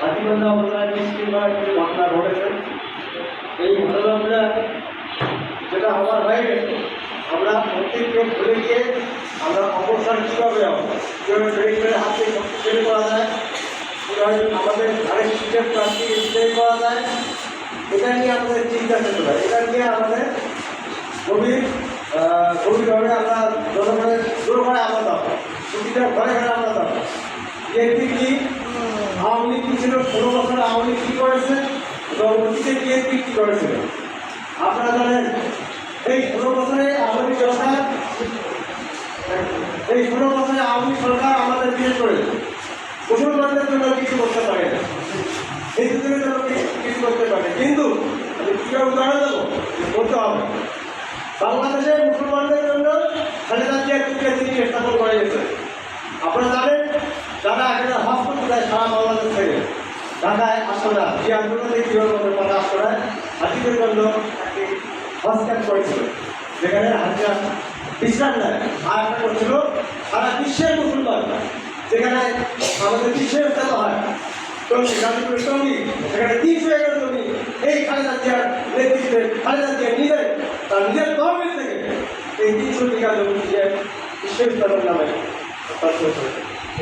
হাতিবান্ধা এই ঘটনাটা যেটা আমার হয়ে আমরা প্রত্যেককে ভুলে গিয়ে আমরা অবসর কীভাবে কীভাবে শক্তিশালী করা যায়? আমাদের ঘরের শীতের প্রান্তিক করা যায়? এটা নিয়ে আমাদের চিন্তা করতে হয়। এটা নিয়ে আমাদের গভীর গভীরভাবে আমরা জনগণের দূর করে আমরা দাও প্রতিটা ঘরে ঘরে আমরা দাও বিএনপি লীগ ছিল ষোলো বছর আওয়ামী কী করেছে? এবং অতীতে বিএনপি কী করেছিল আপনারা জানেন, এই ষোলো বছরে আওয়ামী সরকার এই ষোলো বছরে আওয়ামী সরকার আমাদের বিশেষ করে মুসলমানদের জন্য কিছু করতে পারে না। হিন্দুদের জন্য কিছু করতে পারে কিন্তু আমি কীভাবে উদাহরণ দেবো? বলতে হবে। বাংলাদেশে মুসলমানদের জন্য খালেদা জিয়া দুটিয়া তিনি স্থাপন করে গেছে। আপনারা জানেন, যারা এখানে হজ করতে যায় সারা বাংলাদেশ থেকে ঢাকায় আসরা যে আন্দোলনে কীভাবে পারে আসরায় হাজিদের জন্য একটি করেছিল। যেখানে হাজিরা নেয়। আর একটা করছিল সারা বিশ্বের মুসলমান যেখানে আমাদের বিশ্বের উঠানো হয় টঙ্গী গাজীপুরের টঙ্গী সেখানে তিনশো একর জমি এই খালেদা জিয়ার নেতৃত্বে, খালেদা জিয়া নিজের, তার নিজের তহবিল থেকে এই তিনশো বিঘা জমি দিয়ে বিশ্ববিদ্যালয়ের নামে হস্তান্তর